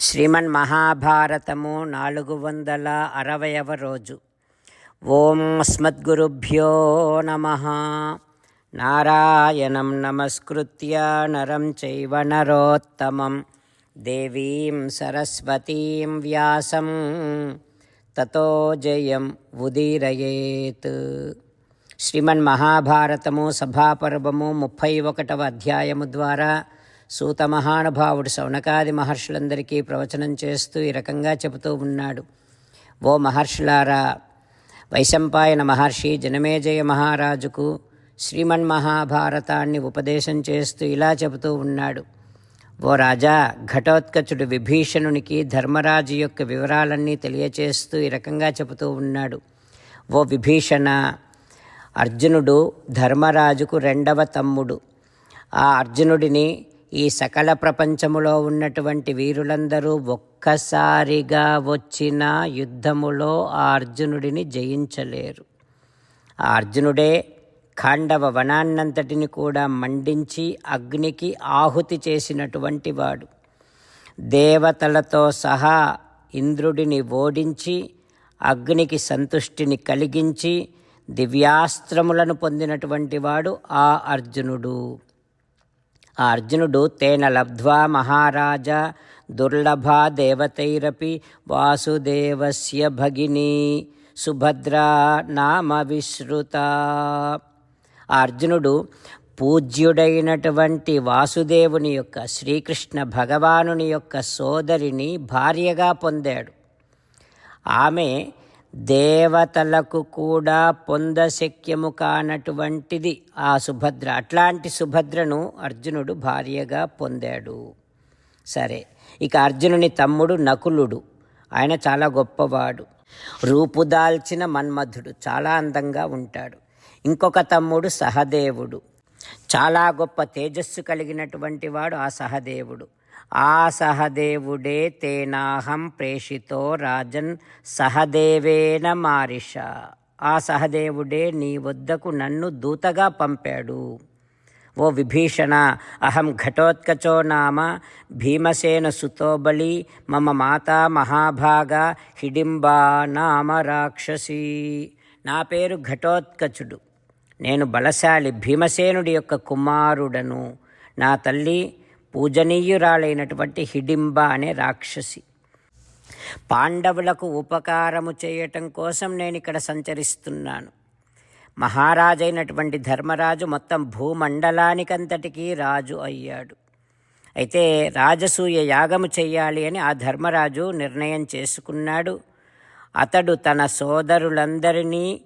శ్రీమన్ మహాభారతము నాలుగు వందల అరవయవ రోజు. ఓం స్మద్గురుభ్యో నమ. నారాయణం నమస్కృత్య నరం చైవ నరోత్తమం. దేవీం సరస్వతీం వ్యాసం. తతో జయం ఉదీరయేత్. శ్రీమన్ మహాభారతము సభాపర్వము ముప్పై ఒకటవ అధ్యాయము ద్వారా సూత మహానుభావుడు శౌనకాది మహర్షులందరికీ ప్రవచనం చేస్తూ ఈ రకంగా చెబుతూ ఉన్నాడు. ఓ మహర్షులారా వైశంపాయన మహర్షి జనమేజయ మహారాజుకు శ్రీమన్ మహాభారతాన్ని ఉపదేశం చేస్తూ ఇలా చెబుతూ ఉన్నాడు. ఓ రాజా ఘటోత్కచుడు విభీషణునికి ధర్మరాజు యొక్క వివరాలన్నీ తెలియచేస్తూ ఈ రకంగా చెబుతూ ఉన్నాడు. ఓ విభీషణ అర్జునుడు ధర్మరాజుకు రెండవ తమ్ముడు. ఆ అర్జునుడిని ఈ సకల ప్రపంచములో ఉన్నటువంటి వీరులందరూ ఒక్కసారిగా వచ్చిన యుద్ధములో ఆ అర్జునుడిని జయించలేరు. ఆ అర్జునుడే ఖాండవ వనాన్నంతటిని కూడా మండించి అగ్నికి ఆహుతి చేసినటువంటి వాడు. దేవతలతో సహా ఇంద్రుడిని ఓడించి అగ్నికి సంతుష్టిని కలిగించి దివ్యాస్త్రములను పొందినటువంటి వాడు ఆ అర్జునుడు. ఆ అర్జునుడు తేన లబ్ధ్వా మహారాజా దుర్లభా దేవతైరపి వాసుదేవస్య భగిని సుభద్రా నామ విశ్రుత. ఆ అర్జునుడు పూజ్యుడైనటువంటి వాసుదేవుని యొక్క శ్రీకృష్ణ భగవానుని యొక్క సోదరిని భార్యగా పొందాడు. ఆమె దేవతలకు కూడా పొందశక్యము కానటువంటిది ఆ సుభద్ర. అట్లాంటి సుభద్రను అర్జునుడు భార్యగా పొందాడు. సరే ఇక అర్జునుని తమ్ముడు నకులుడు. ఆయన చాలా గొప్పవాడు. రూపుదాల్చిన మన్మధుడు చాలా అందంగా ఉంటాడు. ఇంకొక తమ్ముడు సహదేవుడు. చాలా గొప్ప తేజస్సు కలిగినటువంటి వాడు ఆ సహదేవుడు. ఆ సహదేవుడే తేనాహం ప్రేషితో రాజన్ సహదేవేన మారిష. ఆ సహదేవుడే నీ వద్దకు నన్ను దూతగా పంపాడు. ఓ విభీషణ అహం ఘటోత్కచో నామ భీమసేన సుతోబలి మమ మాతా మహాభాగ హిడింబా నామ రాక్షసి. నా పేరు ఘటోత్కచుడు. నేను బలశాలి భీమసేనుడి యొక్క కుమారుడను. నా తల్లి పూజనీయురాలైనటువంటి హిడింబ అనే రాక్షసి. పాండవులకు ఉపకారము చేయటం కోసం నేను ఇక్కడ సంచరిస్తున్నాను. మహారాజైనటువంటి ధర్మరాజు మొత్తం భూమండలానికంతటికీ రాజు అయ్యాడు. అయితే రాజసూయ యాగము చేయాలి అని ఆ ధర్మరాజు నిర్ణయం చేసుకున్నాడు. అతడు తన సోదరులందరినీ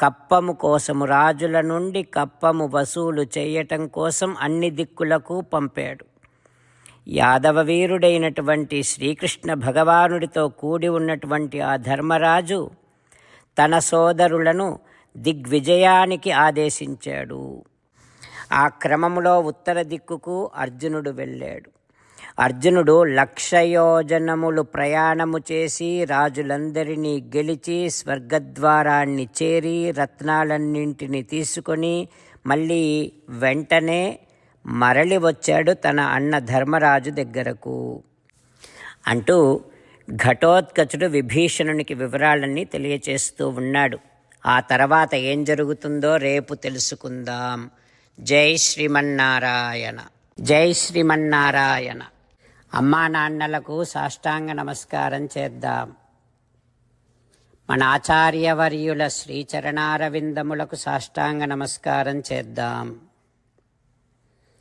కప్పము కోసము రాజుల నుండి కప్పము వసూలు చేయటం కోసం అన్ని దిక్కులకు పంపాడు. యాదవ వీరుడైనటువంటి శ్రీకృష్ణ భగవానుడితో కూడి ఉన్నటువంటి ఆ ధర్మరాజు తన సోదరులను దిగ్విజయానికి ఆదేశించాడు. ఆ క్రమములో ఉత్తర దిక్కుకు అర్జునుడు వెళ్ళాడు. అర్జునుడు లక్షయోజనములు ప్రయాణము చేసి రాజులందరినీ గెలిచి స్వర్గద్వారాన్ని చేరి రత్నాలన్నింటినీ తీసుకొని మళ్ళీ వెంటనే మరలి వచ్చాడు తన అన్న ధర్మరాజు దగ్గరకు. అంటూ ఘటోత్కచుడు విభీషణునికి వివరాలన్నీ తెలియచేస్తూ ఉన్నాడు. ఆ తర్వాత ఏం జరుగుతుందో రేపు తెలుసుకుందాం. జై శ్రీమన్నారాయణ. జై శ్రీమన్నారాయణ. అమ్మా నాన్నలకు సాష్టాంగ నమస్కారం చేద్దాం. మన ఆచార్యవర్యుల శ్రీచరణారవిందములకు సాష్టాంగ నమస్కారం చేద్దాం.